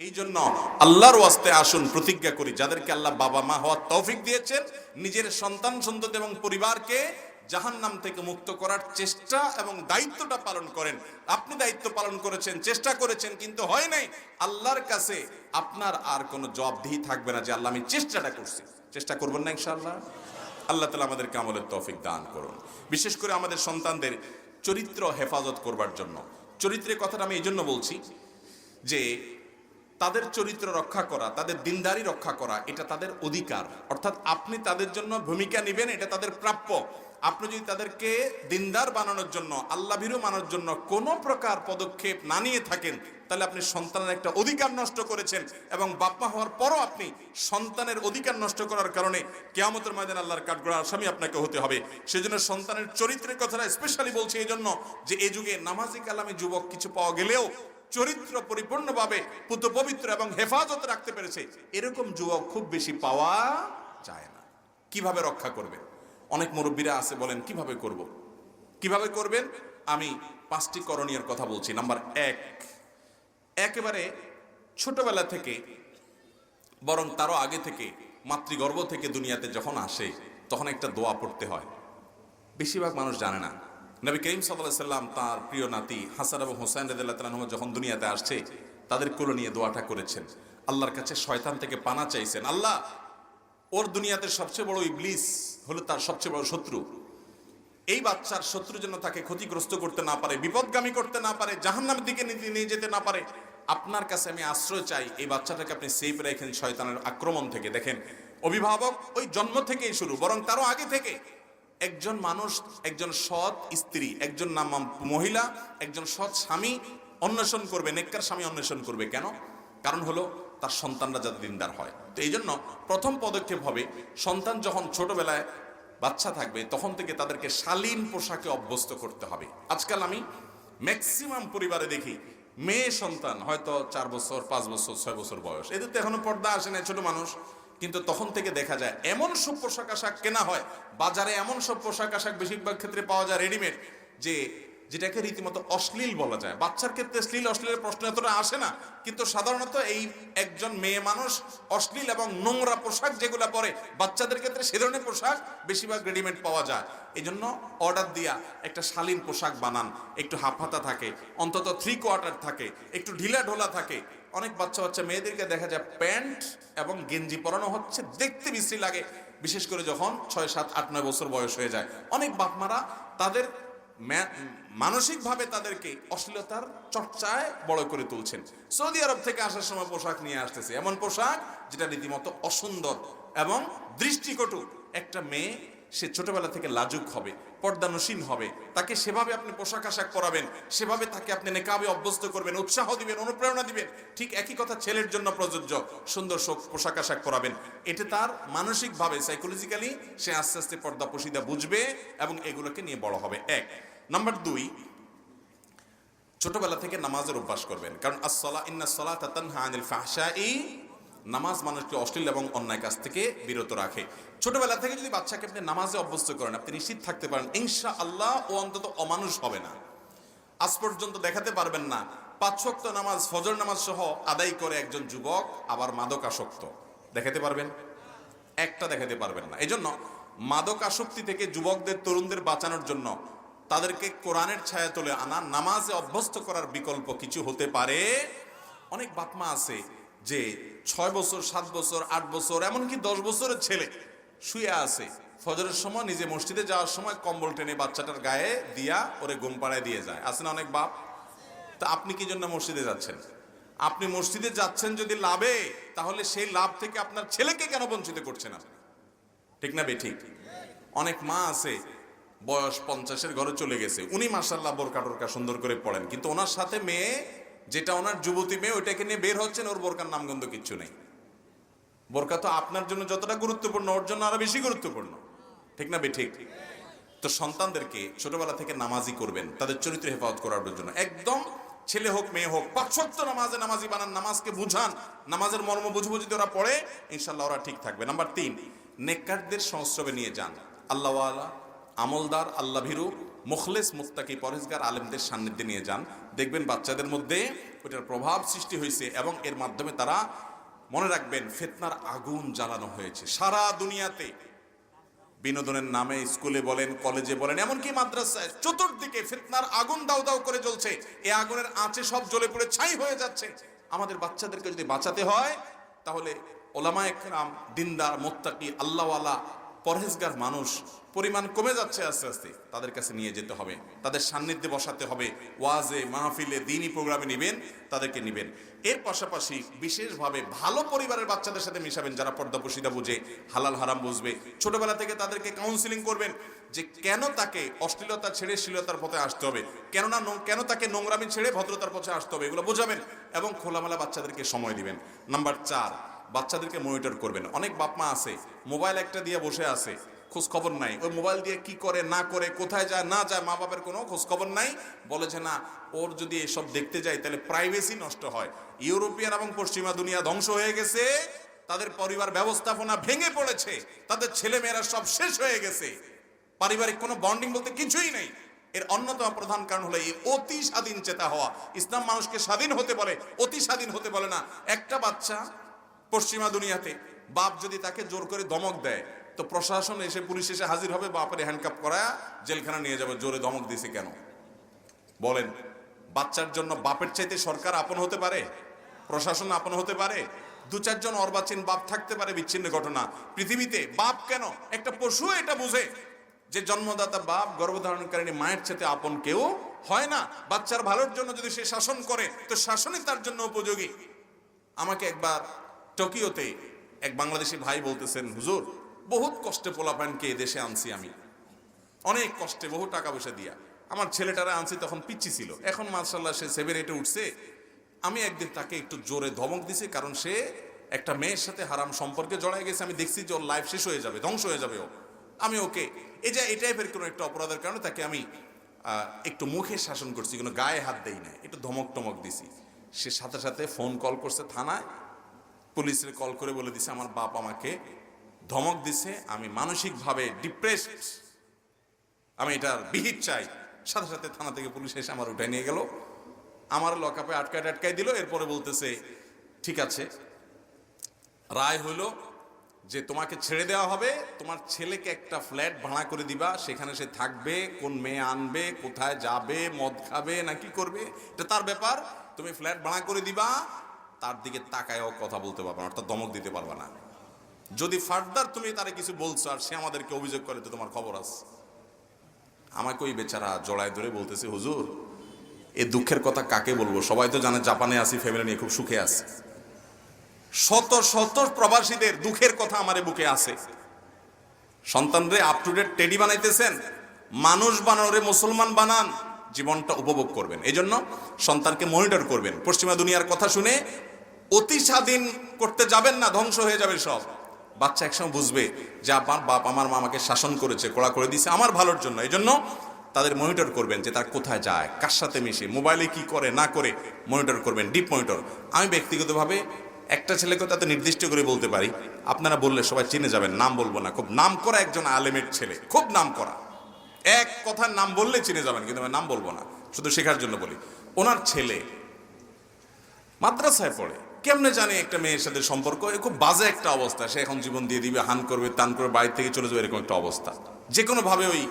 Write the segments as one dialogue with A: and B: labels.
A: এই জন্য আল্লাহর ওয়াস্তে আসুন, প্রতিজ্ঞা করি, যাদেরকে আল্লাহ বাবা মা হওয়ার তৌফিক দিয়েছেন, নিজের সন্তান, সন্ততি এবং পরিবারকে জাহান্নাম থেকে মুক্ত করার চেষ্টা এবং দায়িত্বটা পালন করেন। আপনি দায়িত্ব পালন করেছেন, চেষ্টা করেছেন, কিন্তু হয় নাই। আল্লাহর কাছে আপনার আর কোনো জবাবদিহি থাকবে না যে, আল্লাহ, আমি চেষ্টাটা করছি। চেষ্টা করবেন না ইনশাআল্লাহ? আল্লাহ তালা আমাদেরকে আমলের তৌফিক দান করুন। বিশেষ করে আমাদের সন্তানদের চরিত্র হেফাজত করবার জন্য। চরিত্রের কথাটা আমি এই জন্য বলছি যে তাদের চরিত্র রক্ষা করা, তাদের দিনদারি রক্ষা করা, এটা তাদের অধিকার। অর্থাৎ আপনি তাদের জন্য ভূমিকা নেবেন, এটা তাদের প্রাপ্য। আপনি যদি তাদেরকে দিনদার বানানোর জন্য আল্লাহ ভীরু মানার জন্য কোনো প্রকার পদক্ষেপ না নিয়ে থাকেন, তাহলে আপনি সন্তানের একটা অধিকার নষ্ট করেছেন এবং বাপ্পা হওয়ার পরও আপনি সন্তানের অধিকার নষ্ট করার কারণে কেয়ামতের ময়দান আল্লাহর কাঠগড়া আসামি আপনাকে হতে হবে। সেজন্য সন্তানের চরিত্রের কথাটা স্পেশালি বলছি এই জন্য যে এই যুগে নামাজি কালামে যুবক কিছু পাওয়া গেলেও চরিত্র পরিপূর্ণভাবে পুত পবিত্র এবং হেফাজত রাখতে পেরেছে, এরকম যুবক খুব বেশি পাওয়া যায় না। কীভাবে রক্ষা করবেন? অনেক মুরব্বীরা আছে বলেন, কীভাবে করব। কীভাবে করবেন? আমি পাঁচটি করণীয় কথা বলছি। নাম্বার এক, একেবারে ছোটবেলা থেকে, বরং তারও আগে থেকে, মাতৃগর্ভ থেকে দুনিয়াতে যখন আসে, তখন একটা দোয়া পড়তে হয়। বেশিরভাগ মানুষ জানে না। নবী করিম সাল্লাম তার প্রিয় নাতি হাসান এবং হোসেন রেদুল্লাহ তালাহ যখন দুনিয়াতে আসছে, তাদের কোলো নিয়ে দোয়াটা করেছেন। আল্লাহর কাছে শয়তান থেকে পানা চাইছেন। আল্লাহ, ওর দুনিয়াতে সবচেয়ে বড় ইবলিস হলো তার সবচেয়ে বড় শত্রু। এই বাচ্চার শত্রু যেন তাকে ক্ষতিগ্রস্ত করতে না পারে, বিপদগামী করতে না পারে, জাহান্নামের দিকে নিয়ে যেতে না পারে, আপনার কাছে আমি আশ্রয় চাই, এই বাচ্চাটাকে আপনি সেফ রেখেন শয়তানের আক্রমণ থেকে। দেখেন, অভিভাবক ওই জন্ম থেকেই শুরু, বরং তারও আগে থেকে একজন মানুষ, একজন সৎ স্ত্রী, একজন নাম মহিলা, একজন সৎ স্বামী অন্বেষণ করবে, নেককার স্বামী অন্বেষণ করবে কেন? কারণ হলো তার সন্তানরা যাতে দিনদার হয়। তো এই জন্য প্রথম পদক্ষেপ হবে, সন্তান যখন ছোটবেলায় বাচ্চা থাকবে, তখন থেকে তাদেরকে শালীন পোশাকে অভ্যস্ত করতে হবে। আজকাল আমি ম্যাক্সিমাম পরিবারে দেখি, মেয়ে সন্তান, হয়তো চার বছর, পাঁচ বছর, ছয় বছর বয়স, এদের তো এখনও পর্দা আসে না ছোট মানুষ। কিন্তু তখন থেকে দেখা যায়, এমন সব পোশাক আশাক কেনা হয়, বাজারে এমন সব পোশাক আশাক বেশিরভাগ ক্ষেত্রে পাওয়া যায় রেডিমেড যে যেটাকে রীতিমতো অশ্লীল বলা যায়। বাচ্চার ক্ষেত্রে শ্লীল অশ্লীলের প্রশ্ন এতটা আসে না, কিন্তু সাধারণত এই একজন মেয়ে মানুষ অশ্লীল এবং নোংরা পোশাক যেগুলো পরে, বাচ্চাদের ক্ষেত্রে সে ধরনের পোশাক বেশিরভাগ রেডিমেড পাওয়া যায়। এই জন্য অর্ডার দিয়া একটা শালীন পোশাক বানান, একটু হাফ হাতা থাকে, অন্তত থ্রি কোয়ার্টার থাকে, একটু ঢিলা ঢোলা থাকে অনেক বাচ্চা বাচ্চা মেয়েদেরকে দেখা যায় প্যান্ট এবং গেঞ্জি পরানো হচ্ছে, দেখতে বিশ্রী লাগে। বিশেষ করে যখন ছয়, সাত, আট, নয় বছর বয়স হয়ে যায়। অনেক বাপমারা তাদের মানসিকভাবে তাদেরকে অশ্লীলতার চর্চায় বড় করে তুলছেন। সৌদি আরব থেকে আসার সময় পোশাক নিয়ে আসতেছে। এমন পোশাক যেটা রীতিমতো অসুন্দর এবং দৃষ্টিকটু একটা মেয়ে সে ছোটবেলা থেকে লাজুক হবে, পর্দানসীন হবে। তাকে সেভাবে আপনি পোশাক আশাক পরাবেন, সেভাবে তাকে আপনি নেকাবে অভ্যস্ত করবেন, উৎসাহ দিবেন, অনুপ্রেরণা দিবেন। ঠিক একই কথা ছেলের জন্য প্রযোজ্য, সুন্দর শোক পোশাক আশাক পরাবেন। এতে তার মানসিকভাবে সাইকোলজিক্যালি সে আস্তে আস্তে পর্দা পশিদা বুঝবে এবং এগুলোকে নিয়ে বড় হবে। এক। নাম্বার দুই, ছোটবেলা থেকে নামাজের অভ্যাস করবেন। কারণ আসসালা ইন্না সলা তাতানহা আনিল ফাহশাই নামাজ মানুষকে অশ্লীল এবং অন্যায় কাজ থেকে বিরত রাখে। ছোটবেলা থেকে যদি বাচ্চাকে আপনি নামাজে অভ্যস্ত করেন, আপনি নিশ্চিত থাকতে পারেন ইনশা আল্লাহ ও অন্তত অমানুষ হবে না। আজ পর্যন্ত দেখাতে পারবেন না, পাঁচ ওয়াক্ত নামাজ, ফজর নামাজ সহ আদায় করে একজন যুবক আবার মাদক আসক্ত দেখাতে পারবেন? একটা দেখাতে পারবেন না। এজন্য মাদক আসক্তি থেকে যুবকদের, তরুণদের বাঁচানোর জন্য তাদেরকে কোরআনের ছায়া তুলে আনা, নামাজে অভ্যস্ত করার বিকল্প কিছু হতে পারে। অনেক বাপমা আছে যে ছয় বছর, সাত বছর, আট বছর, এমনকি দশ বছরের ছেলে শুয়ে আছে, ফজরের সময় নিজে মসজিদে যাওয়ার সময় কম্বল টেনে বাচ্চাটার গায়ে দিয়া ওরে ঘুম পাড়ায় দিয়ে যায়। আছে না অনেক বাপ? তা আপনি কি জন্য মসজিদে যাচ্ছেন? আপনি মসজিদে যাচ্ছেন যদি লাভে, তাহলে সেই লাভ থেকে আপনার ছেলেকে কেন বঞ্চিত করছেন আপনি? ঠিক না বে ঠিক অনেক মা আছে, বয়স পঞ্চাশের ঘরে চলে গেছে, উনি মাসাল্লাহ বোরকা টোরকা সুন্দর করে পড়েন, কিন্তু ওনার সাথে মেয়ে যেটা ওনার যুবতী মেয়ে, ওইটাকে নিয়ে বের হচ্ছেন, ওর বোরকার নামগন্ধ কিচ্ছু নেই। বোরকা তো আপনার জন্য যতটা গুরুত্বপূর্ণ, ওর জন্য আরও বেশি গুরুত্বপূর্ণ। ঠিক না ঠিক। তো সন্তানদেরকে ছোটবেলা থেকে নামাজি করবেন, তাদের চরিত্র হেফাজত করার জন্য। একদম ছেলে হোক, মেয়ে হোক পাঁচশক্ত নামাজে নামাজি বানান, নামাজকে বুঝান, নামাজের মর্ম বুঝে বুঝে যদি ওরা পড়ে ইনশাল্লাহ ওরা ঠিক থাকবে। নাম্বার তিন, নেককারদের সংস্রবে নিয়ে যান। আল্লাহওয়ালা, আমলদার, আল্লাহ ভীরু মুখলেস মুত্তাকি পরেজগার আলেমদের সান্নিধ্যে নিয়ে যান। দেখবেন বাচ্চাদের মধ্যে ওইটার প্রভাব সৃষ্টি হয়েছে এবং এর মাধ্যমে তারা মনে রাখবেন ফেতনার আগুন জ্বালানো হয়েছে। সারা দুনিয়াতে বিনোদনের নামে স্কুলে বলেন, কলেজে বলেন, এমনকি মাদ্রাসায় চতুর্দিকে ফিতনার আগুন দাও দাও করে জ্বলছে। এ আগুনের আঁচে সব জ্বলে পড়ে ছাই হয়ে যাচ্ছে। আমাদের বাচ্চাদেরকে যদি বাঁচাতে হয়, তাহলে ওলামা একরাম দিনদার, মোত্তাকি, আল্লাহওয়ালা পরহেজগার মানুষ, পরিমাণ কমে যাচ্ছে আস্তে আস্তে, তাদের কাছে নিয়ে যেতে হবে। তাদের সান্নিধ্যে বসাতে হবে। ওয়াজে, মাহফিলে, দিনই প্রোগ্রামে নেবেন, তাদেরকে নিবেন। এর পাশাপাশি বিশেষভাবে ভালো পরিবারের বাচ্চাদের সাথে মিশাবেন, যারা পর্দা পুশিদা বুঝে, হালাল হারাম বুঝবে। ছোটবেলা থেকে তাদেরকে কাউন্সিলিং করবেন যে কেন তাকে অশ্লীলতা ছেড়ে শ্লীলতার পথে আসতে হবে? কেননা কেন তাকে নোংরামি ছেড়ে ভদ্রতার পথে আসতে হবে? এগুলো বোঝাবেন এবং খোলামেলা বাচ্চাদেরকে সময় দিবেন। নাম্বার চার বাচ্চাদেরকে মনিটর করবেন। অনেক বাপ মা আছে মোবাইল একটা দিয়ে বসে আছে খোঁজ খবর নাই। ওই মোবাইল দিয়ে কি করে, না করে, কোথায় যায়, না যায়, মা বাবার কোনো খোঁজ খবর নাই। বলে যে, না, ওর যদি এসব দেখতে যায়, তাহলে প্রাইভেসি নষ্ট হয়। ইউরোপিয়ান এবং পশ্চিমা দুনিয়া ধ্বংস হয়ে গেছে। তাদের পরিবার ব্যবস্থাপনা ভেঙে পড়েছে। তাদের ছেলে মেয়েরা সব শেষ হয়ে গেছে। পারিবারিক কোনো বন্ডিং বলতে কিছুই নেই। এর অন্যতম প্রধান কারণ হলো এই অতি স্বাধীন চেতা হওয়া। ইসলাম মানুষকে স্বাধীন হতে বলে, অতি স্বাধীন হতে বলে না। একটা বাচ্চা পশ্চিমা দুনিয়াতে বাপ যদি তাকে জোর করে দমক দেয়, তো প্রশাসন এসে পুলিশ এসে হাজির হবে, বাপের হ্যান্ডকাপ করা জেলখানা নিয়ে যাবে, জোরে দমক দিছে কেন? বলেন, বাচ্চার জন্য বাপের চাইতে সরকার আপন হতে পারে? প্রশাসন আপন হতে পারে? দু চারজন অর্বাচীন বাপ থাকতে পারে, বিচ্ছিন্ন ঘটনা। পৃথিবীতে বাপ কেন? একটা পশু এটা বুঝে। যে জন্মদাতা বাপ গর্ভধারণকারিণী মায়ের চাইতে আপন কেউ হয় না। বাচ্চার ভালোর জন্য যদি সে শাসন করে, তো শাসনই তার জন্য উপযোগী। আমাকে একবার টোকিওতে এক বাংলাদেশি ভাই বলতেছেন, হুজুর, বহুত কষ্টে পোলাপানকে দেশে আনছি আমি। অনেক কষ্টে, বহু টাকা পয়সা দিয়া। আমার ছেলেটারা আনছি তখন পিচ্ছি ছিল। এখন মার্শাল্লাহ সে সেভেন এইটে উঠছে। আমি একদিন তাকে একটু জোরে ধমক দিছি কারণ সে একটা মেয়ের সাথে হারাম সম্পর্কে জড়ায় গেছে। আমি দেখছি যে ওর লাইফ শেষ হয়ে যাবে, ধ্বংস হয়ে যাবে ও। আমি ওকে, এই যে এই টাইপের কোনো একটা অপরাধের কারণে তাকে আমি একটু মুখে শাসন করছি, কোনো গায়ে হাত দেই না একটু ধমক টমক দিছি। সে সাথে সাথে ফোন কল করছে থানায়। পুলিশের কল করে বলে দিছে, আমার বাপ আমাকে ধমক দিছে, আমি মানসিকভাবে ডিপ্রেসড আমি এটার বিহিত চাই। সাথে সাথে থানা থেকে পুলিশ এসে আমার উঠাই নিয়ে গেল। আমার লকআপে আটকায় আটকায় দিল, এরপরে বলতেছে, ঠিক আছে। রায় হলো যে তোমাকে ছেড়ে দেওয়া হবে, তোমার ছেলেকে একটা ফ্ল্যাট ভাড়া করে দিবা, সেখানে সে থাকবে, কোন মেয়ে আনবে, কোথায় যাবে, মদ খাবে না কি করবে, এটা তার ব্যাপার। তুমি ফ্ল্যাট ভাড়া করে দিবা তার দিকে তাকায়ও কথা বলতে পারবা না, অর্থাৎ দমক দিতে পারবা না। যদি ফার্দার তুমি তারে কিছু বলছো আর সে আমাদেরকে অভিযোগ করে, তো তোমার খবর আছে। আমাকে ওই বেচারা জড়ায় ধরে বলতেছে, হুজুর, এ দুঃখের কথা কাকে বলব? সবাই তো জানে জাপানে আসি ফ্যামিলি নিয়ে খুব সুখে আছে। শত শত প্রবাসীদের দুঃখের কথা আমার বুকে আছে। সন্তানরে আপ টু ডেট টেডি বানাইতেছেন, মানুষ বানানোরে মুসলমান বানান জীবনটা উপভোগ করবেন। এই জন্য সন্তানকে মনিটর করবেন। পশ্চিমা দুনিয়ার কথা শুনে অতি স্বাধীন করতে যাবেন না, ধ্বংস হয়ে যাবে সব। বাচ্চা একসময় বুঝবে যে আমার বাপ আমার মা আমাকে শাসন করেছে, কড়া করে দিয়েছে আমার ভালোর জন্য। এই জন্য তাদের মনিটর করবেন যে তার কোথায় যায়, কার সাথে মিশে, মোবাইলে কি করে, না করে মনিটর করবেন, ডিপ মনিটর। আমি ব্যক্তিগতভাবে একটা ছেলেকে তাতে নির্দিষ্ট করে বলতে পারি। আপনারা বললে সবাই চিনে যাবেন, নাম বলব না। খুব নাম করা একজন আলেমের ছেলে, খুব নাম করা। এক কথার নাম বললে চিনে যাবেন, কিন্তু আমি নাম বলব না, শুধু শেখার জন্য বলি। ওনার ছেলে মাদ্রাসায় পড়ে, কেমনে জানে একটা মেয়ের সাথে সম্পর্ক? খুব বাজে একটা অবস্থা, সে এখন জীবন দিয়ে দিবে, হান করবে, তান করবে বাড়ি থেকে চলে যাবে, এরকম একটা অবস্থা। যে কোনো ভাবে ওই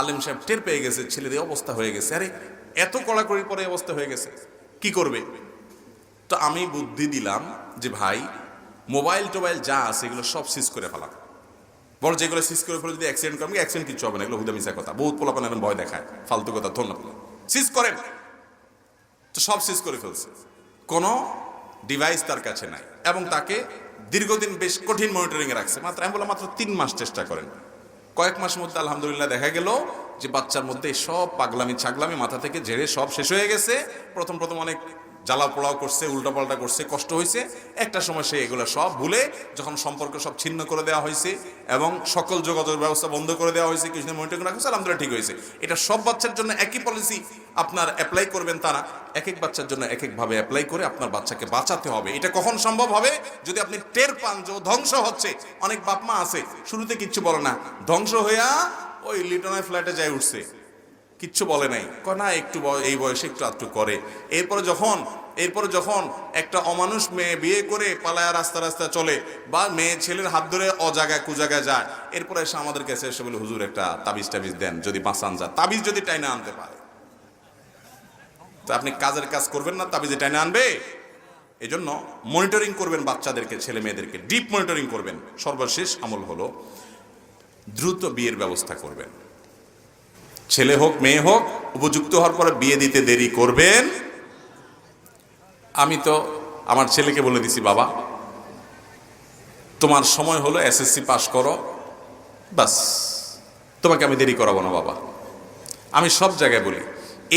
A: আলেম সাহেব টের পেয়ে গেছে ছেলেদের অবস্থা হয়ে গেছে। আরে, এত কড়াকড়ি পরে অবস্থা হয়ে গেছে, কি করবে? তো আমি বুদ্ধি দিলাম যে ভাই মোবাইল টোবাইল যা আছে, এগুলো সব সিজ করে ফেলাম বড় যেগুলো সিজ করে ফেলে যদি অ্যাক্সিডেন্ট করেন অ্যাক্সিডেন্ট কিছু হবে না, এগুলো হুদা মিশা কথা। বহুত পোলাপান এখন ভয় দেখায়, ফালতু কথা ধন্যবাদ সিজ করেন। তো সব সিজ করে ফেলছে। কোনো ডিভাইস তার কাছে নাই এবং তাকে দীর্ঘদিন বেশ কঠিন মনিটরিং এ রাখছে। মাত্র, আমি মাত্র তিন মাস চেষ্টা করেন। কয়েক মাস মধ্যে আলহামদুলিল্লাহ দেখা গেল যে বাচ্চার মধ্যে সব পাগলামি, ছাগলামি মাথা থেকে ঝেড়ে সব শেষ হয়ে গেছে। প্রথম প্রথম অনেক জ্বালা পোড়াও করছে, উল্টাপাল্টা করছে, কষ্ট হয়েছে। একটা সময় সে এগুলো সব ভুলে যখন সম্পর্ক সব ছিন্ন করে দেওয়া হয়েছে এবং সকল যোগাযোগ ব্যবস্থা বন্ধ করে দেওয়া হয়েছে কিছুদিন মনিটরিং রাখা হয়েছে, আলহামদুলিল্লাহ ঠিক হয়েছে। এটা সব বাচ্চার জন্য একই পলিসি আপনার অ্যাপ্লাই করবেন তারা। এক এক বাচ্চার জন্য এক একভাবে অ্যাপ্লাই করে আপনার বাচ্চাকে বাঁচাতে হবে। এটা কখন সম্ভব হবে? যদি আপনি টের পান যে ধ্বংস হচ্ছে, অনেক বাপমা আছে, শুরুতে কিচ্ছু বলে না, ধ্বংস হইয়া ওই লিটনায় ফ্ল্যাটে যাই উঠছে। কিচ্ছু বলে নাই। না, একটু এই বয়সে একটু আধটু করে। এরপরে যখন এরপরে যখন একটা অমানুষ মেয়ে বিয়ে করে পালায়া রাস্তা রাস্তা চলে বা মেয়ে ছেলের হাত ধরে অজাগায় কুজাগায় যায়, এরপরে এসে আমাদের কাছে এসে বলে, হুজুর, একটা তাবিজ টাবিজ দেন, যদি বাঁচান যায় তাবিজ যদি টাইনা আনতে পারে। তো আপনি কাজের কাজ করবেন না, তাবিজে টাইনে আনবে? এই জন্য মনিটরিং করবেন বাচ্চাদেরকে, ছেলে মেয়েদেরকে ডিপ মনিটরিং করবেন। সর্বশেষ আমল হলো, দ্রুত বিয়ের ব্যবস্থা করবেন। ছেলে হোক, মেয়ে হোক, উপযুক্ত হওয়ার পরে বিয়ে দিতে দেরি করবেন। আমি তো আমার ছেলেকে বলে দিছি, বাবা, তোমার সময় হলো, এসএসসি পাশ করো। বাস, তোমাকে আমি দেরি করাবো না, বাবা। আমি সব জায়গায় বলি,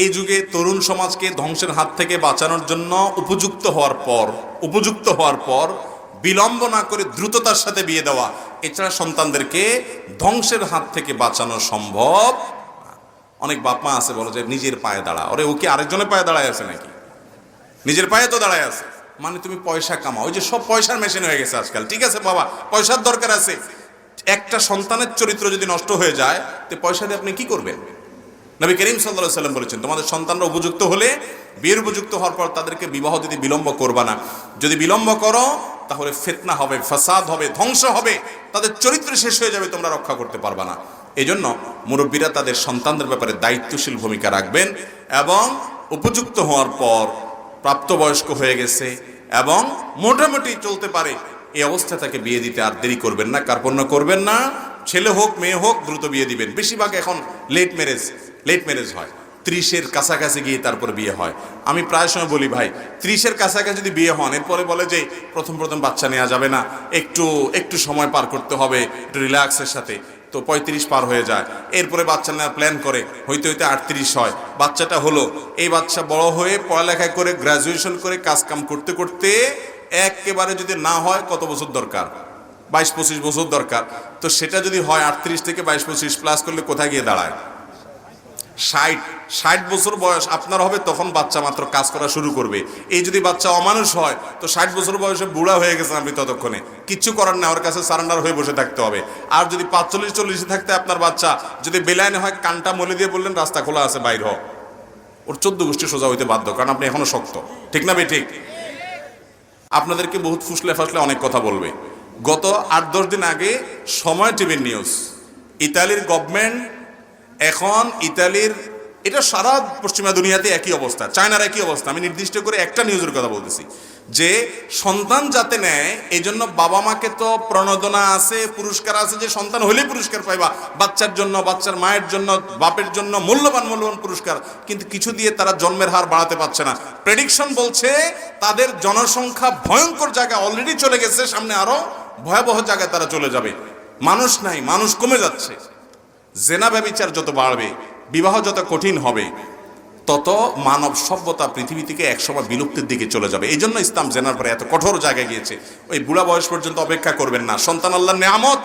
A: এই যুগে তরুণ সমাজকে ধ্বংসের হাত থেকে বাঁচানোর জন্য উপযুক্ত হওয়ার পর, উপযুক্ত হওয়ার পর বিলম্ব না করে দ্রুততার সাথে বিয়ে দেওয়া, এছাড়া সন্তানদেরকে ধ্বংসের হাত থেকে বাঁচানো সম্ভব অনেক বাপ মা আছে, বলো যে নিজের পায়ে দাঁড়া ওরে ও কি আরেকজনের পায়ে দাঁড়ায় আছে নাকি? নিজের পায়ে তো দাঁড়ায় আছে। মানে তুমি পয়সা কামাও। ওই যে সব পয়সার মেশিন হয়ে গেছে আজকাল। ঠিক আছে বাবা, পয়সার দরকার আছে। একটা সন্তানের চরিত্র যদি নষ্ট হয়ে যায়, তো পয়সা দিয়ে আপনি কি করবেন? নবী করিম সাল্লাহ সাল্লাম বলেছেন, তোমাদের সন্তানরা উপযুক্ত হলে, বিয়ের উপযুক্ত হওয়ার পর তাদেরকে বিবাহ দিতে বিলম্ব করবা না। যদি বিলম্ব করো, তাহলে ফেতনা হবে, ফাসাদ হবে, ধ্বংস হবে। তাদের চরিত্র শেষ হয়ে যাবে, তোমরা রক্ষা করতে পারবা না। এই জন্য মুরব্বীরা তাদের সন্তানদের ব্যাপারে দায়িত্বশীল ভূমিকা রাখবেন এবং উপযুক্ত হওয়ার পর প্রাপ্তবয়স্ক হয়ে গেছে এবং মোটামুটি চলতে পারে। এই অবস্থা তাকে বিয়ে দিতে আর দেরি করবেন না, কার্পণ্য করবেন না। ছেলে হোক, মেয়ে হোক, দ্রুত বিয়ে দিবেন। বেশিরভাগ এখন লেট ম্যারেজ লেট ম্যারেজ হয়। ত্রিশের কাছাকাছি গিয়ে তারপর বিয়ে হয়। আমি প্রায় সময় বলি, ভাই, ত্রিশের কাছাকাছি যদি বিয়ে হন, এরপরে বলে যে প্রথম প্রথম বাচ্চা নেওয়া যাবে না। একটু একটু সময় পার করতে হবে, একটু রিল্যাক্সের সাথে। তো পঁয়ত্রিশ পার হয়ে যায়। এরপরে বাচ্চা নেওয়ার প্ল্যান করে। হইতে হইতে আটত্রিশ হয়। বাচ্চাটা হলো, এই বাচ্চা বড় হয়ে পড়ালেখা করে গ্রাজুয়েশন করে কাজ কাম করতে করতে একেবারে যদি না হয়, কত বছর দরকার? বাইশ পঁচিশ বছর দরকার। তো সেটা যদি হয়, আটত্রিশ থেকে বাইশ পঁচিশ প্লাস করলে কোথায় গিয়ে দাঁড়ায়? ষাট। ষাট বছর বয়স আপনার হবে, তখন বাচ্চা মাত্র কাজ করা শুরু করবে। এই যদি বাচ্চা অমানুষ হয়, তো ষাট বছর বয়সে বুড়া হয়ে গেছে আপনি ততক্ষণে। কিচ্ছু করার না ওর কাছে সারেন্ডার হয়ে বসে থাকতে হবে। আর যদি পাঁচচল্লিশ চল্লিশে থাকতে আপনার বাচ্চা, যদি বেলাইনে হয়, কানটা মলে দিয়ে বললেন, রাস্তা খোলা আছে, বাইর হ। ওর চোদ্দ গোষ্ঠী সোজা হইতে বাধ্য, কারণ আপনি এখনও শক্ত। ঠিক না বে ঠিক। আপনাদেরকে বহুত ফুসলে ফাসলে অনেক কথা বলবে। গত আট, দশ দিন আগে সময় টিভির নিউজ ইতালির গভর্নমেন্ট এখন ইতালির এটা সারা পশ্চিমা দুনিয়াতে একই অবস্থা, চায়নার একই অবস্থা। আমি নির্দিষ্ট করে একটা নিউজের কথা বলতেছি, যে সন্তান যাতে নেয় এই জন্য বাবা মাকে তো প্রণোদনা আছে, পুরস্কার আছে, যে সন্তান হলে পুরস্কার পাইবা। বাচ্চার জন্য, বাচ্চার মায়ের জন্য, বাপের জন্য মূল্যবান মূল্যবান পুরস্কার, কিন্তু কিছু দিয়ে তারা জন্মের হার বাড়াতে পারছে না। প্রেডিকশন বলছে, তাদের জনসংখ্যা ভয়ঙ্কর জায়গায় অলরেডি চলে গেছে, সামনে আরও ভয়াবহ জায়গায় তারা চলে যাবে। মানুষ নাই, মানুষ কমে যাচ্ছে। জেনা ব্যবিচার যত বাড়বে বিবাহ যত কঠিন হবে, তত মানব সভ্যতা পৃথিবী থেকে একসময় বিলুপ্তির দিকে চলে যাবে। এই জন্য ইসলাম জেনার পরে এত কঠোর জায়গায় গিয়েছে। ওই বুড়া বয়স পর্যন্ত অপেক্ষা করবেন না। সন্তান আল্লাহ নেয়ামত,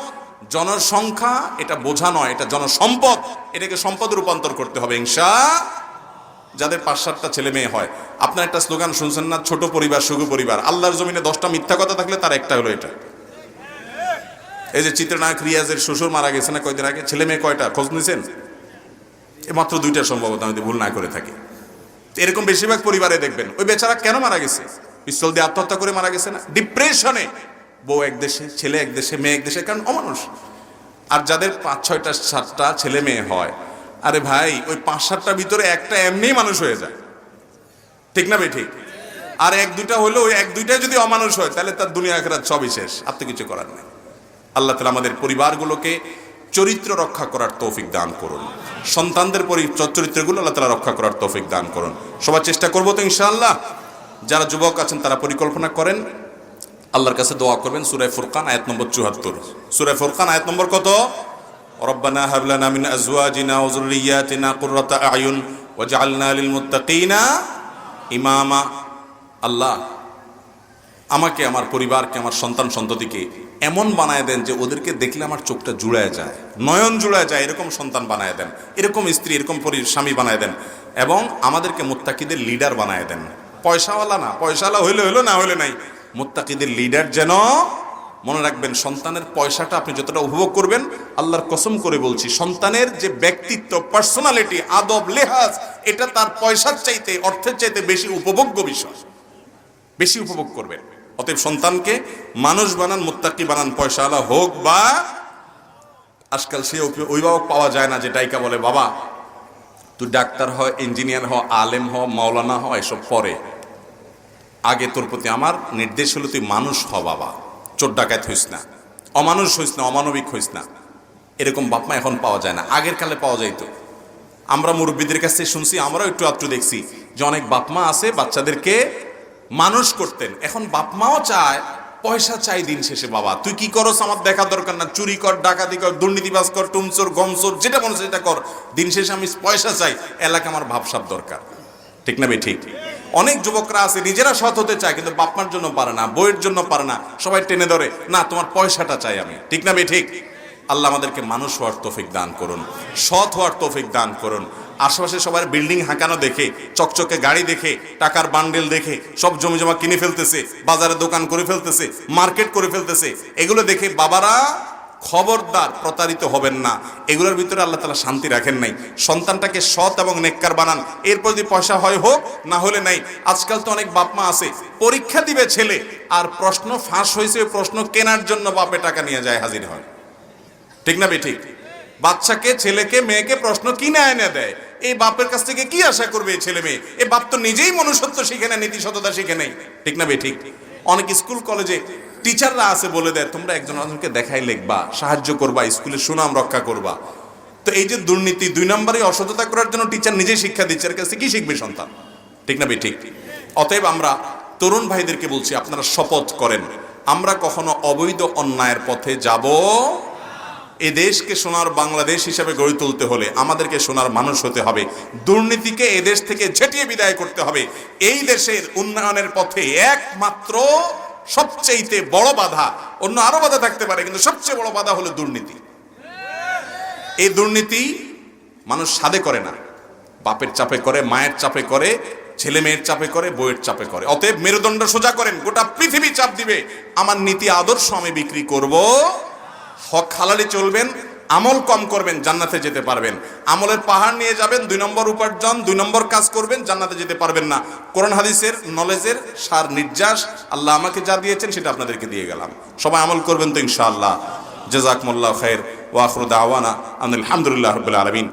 A: জনসংখ্যা এটা বোঝা নয়, এটা জনসম্পদ, এটাকে সম্পদ রূপান্তর করতে হবে, ইনশা যাদের পাঁচ সাতটা ছেলে মেয়ে হয়, আপনার একটা স্লোগান শুনছেন না, ছোট পরিবার, সুখী পরিবার। আল্লাহর জমিনে দশটা মিথ্যা কথা থাকলে তার একটা হলো এটা। এই যে চিত্রনায়ক রিয়াজের শ্বশুর মারা গেছে না কয়দিন আগে? ছেলে মেয়ে কয়টা? খোঁজ নিয়েছেন মাত্র দুইটা সম্ভবত, আমি ভুল না করে থাকি। এরকম বেশিরভাগ পরিবারে দেখবেন, ওই বেচারা কেন মারা গেছে? পিস্তল দিয়ে আত্মহত্যা করে মারা গেছে না? ডিপ্রেশনে বউ এক দেশে, ছেলে এক দেশে, মেয়ে এক দেশে, কারণ অমানুষ। আর যাদের পাঁচ, ছয়টা, সাতটা ছেলে মেয়ে হয়, আরে ভাই, ওই পাঁচ, সাতটার ভিতরে একটা এমনিই মানুষ হয়ে যায়। ঠিক না ভাই ঠিক আর এক দুইটা হলো ওই এক দুইটাই যদি অমানুষ হয়, তাহলে তার দুনিয়া আখেরাত সবই শেষ। তো কিছু করার নেই। আল্লাহ তালা আমাদের পরিবারগুলোকে চরিত্র রক্ষা করার তৌফিক দান করুন। সন্তানদের পরি চরিত্রগুলো আল্লাহ তালা রক্ষা করার তৌফিক দান করুন। সবার চেষ্টা করব তো ইনশাআল্লাহ। যারা যুবক আছেন তারা পরিকল্পনা করেন। আল্লাহর কাছে দোয়া করবেন সুরায় ফুরকান, আয়াত নম্বর চুহাত্তর সুরায় ফুরকান, আয়াত নম্বর কত? মিন আজওয়াজিনা ওয়া যুররিয়াতিনা কুররাতা আয়ুন ওয়াজআলনা লিল মুত্তাকিনা ইমামা। আল্লাহ, আমাকে, আমার পরিবারকে, আমার সন্তান সন্ততিকে এমন বানায় দেন যে ওদেরকে দেখলে আমার চোখটা জুড়ায় যায়, নয়ন জুড়ায় যায়, এরকম সন্তান বানায় দেন, এরকম স্ত্রী, এরকম স্বামী বানায় দেন এবং আমাদেরকে মোত্তাকিদের লিডার বানায় দেন। পয়সাওয়ালা না, পয়সাওয়ালা হইলে হইল, না হইলে নাই। মোত্তাকিদের লিডার যেন মনে রাখবেন, সন্তানের পয়সাটা আপনি যতটা উপভোগ করবেন, আল্লাহর কসম করে বলছি, সন্তানের যে ব্যক্তিত্ব পার্সোনালিটি আদব, লেহাজ, এটা তার পয়সার চাইতে, অর্থের চাইতে বেশি উপভোগ্য বিষয়। বেশি উপভোগ করবেন। অতএব সন্তানকে মানুষ বানান, মুত্তাকি বানান, পয়সাওয়ালা হোক বা আজকাল সে অভিভাবক পাওয়া যায় না যে ডাইকা বলে, বাবা, তুই ডাক্তার হয় ইঞ্জিনিয়ার হ, আলেম হ, মাওলানা হ, এসব পরে। আগে তোর প্রতি আমার নির্দেশ হলো, তুই মানুষ হ, বাবা। চোর ডাকাত হইস না। অমানুষ হইস না, অমানবিক হইস না। এরকম বাপমা এখন পাওয়া যায় না। আগের কালে পাওয়া যাইতো। আমরা মুরব্বীদের কাছ শুনছি, আমরাও একটু আধটু দেখছি যে অনেক বাপমা আছে, বাচ্চাদেরকে মানুষ করতেন। এখন বাপমাও চায়, পয়সা চাই দিন শেষে বাবা। তুই কি করস আমার দেখা দরকার না। চুরি কর, ডাকাতি কর, দুর্নীতিবাজ কর টুমচোর গমচোর যেটা মনে সেটা কর। দিন শেষে আমি পয়সা চাই এলাকা আমার ভাবসাব দরকার। ঠিক না ভাই ঠিক? অনেক যুবকরা আছে, নিজেরা সৎ হতে চায়, কিন্তু বাপমার জন্য পারে না বইয়ের জন্য পারে না। সবাই টেনে ধরে, না, তোমার পয়সাটা চাই আমি। ঠিক না ভাই ঠিক? আল্লাহ আমাদেরকে মানুষ হওয়ার তৌফিক দান করুন, সৎ হওয়ার তৌফিক দান করুন। আশেপাশে সবার বিল্ডিং হাঁকানো দেখে, চকচকে গাড়ি দেখে, টাকার বান্ডেল দেখে, সব জমি জমা কিনে ফেলতেছে, বাজারে দোকান করে ফেলতেছে মার্কেট করে ফেলতেছে, এগুলো দেখে বাবারা খবরদার, প্রতারিত হবেন না। এগুলোর ভিতরে আল্লাহ তালা শান্তি রাখেন নাই। সন্তানটাকে সৎ এবং নেককার বানান। এরপর যদি পয়সা হয় হোক, না হলে নাই। আজকাল তো অনেক বাপমা আছে, পরীক্ষা দিবে ছেলে, আর প্রশ্ন ফাঁস হয়েছে প্রশ্ন কেনার জন্য বাপে টাকা নিয়ে যায়, হাজির হয়। ঠিক না বেঠিক বাচ্চাকে, ছেলেকে, মেয়েকে প্রশ্ন কিনে এনে দেয়? এই বাপের কাছ থেকে কি আশা করবে এই ছেলে মেয়ে? এই বাপ তো নিজেই মনুষ্যত্ব শিখে নেয় নীতি সততা শিখে নেই ঠিক না বেঠিক অনেক স্কুল, কলেজে টিচাররা আছে বলে দেয়, তোমরা একজন অন্যকে দেখাই লিখবা, সাহায্য করবা স্কুলের সুনাম রক্ষা করবা। তো এই যে দুর্নীতি, দুই নম্বরে অসততা করার জন্য টিচার নিজেই শিক্ষা দিচ্ছে, এর কাছে কি শিখবে সন্তান? ঠিক না বেঠিক অতএব আমরা তরুণ ভাইদেরকে বলছি, আপনারা শপথ করেন, আমরা কখনো অবৈধ অন্যায়ের পথে যাব এ দেশকে সোনার বাংলাদেশ হিসাবে গড়ে তুলতে হলে আমাদেরকে সোনার মানুষ হতে হবে। দুর্নীতিকে এ দেশ থেকে ঝেঁটিয়ে বিদায় করতে হবে। এই দেশের উন্নয়নের পথে একমাত্র সবচেয়েতে বড় বাধা, অন্য আরও বাধা থাকতে পারে, কিন্তু সবচেয়ে বড় বাধা হলো দুর্নীতি। এই দুর্নীতি মানুষ সাদে করে না। বাপের চাপে করে, মায়ের চাপে করে ছেলে মেয়ের চাপে করে বইয়ের চাপে করে। অতএব মেরুদণ্ড সোজা করেন, গোটা পৃথিবী চাপ দিবে। আমার নীতি আদর্শ আমি বিক্রি করব। হক খালালি চলবেন, আমল কম করবেন, জান্নাতে যেতে পারবেন। আমলের পাহাড় নিয়ে যাবেন, দুই নম্বর উপার্জন, দুই নম্বর কাজ করবেন, জান্নাতে যেতে পারবেন না। কোরআন হাদিসের নলেজের সার নির্যাস আল্লাহ আমাকে যা দিয়েছেন, সেটা আপনাদেরকে দিয়ে গেলাম। সবাই আমল করবেন তো ইনশাআল্লাহ। মোল্লা খের ওয়াখরুদ আওয়ানা আলহামদুলিল্লাহ রবিল আলমিন।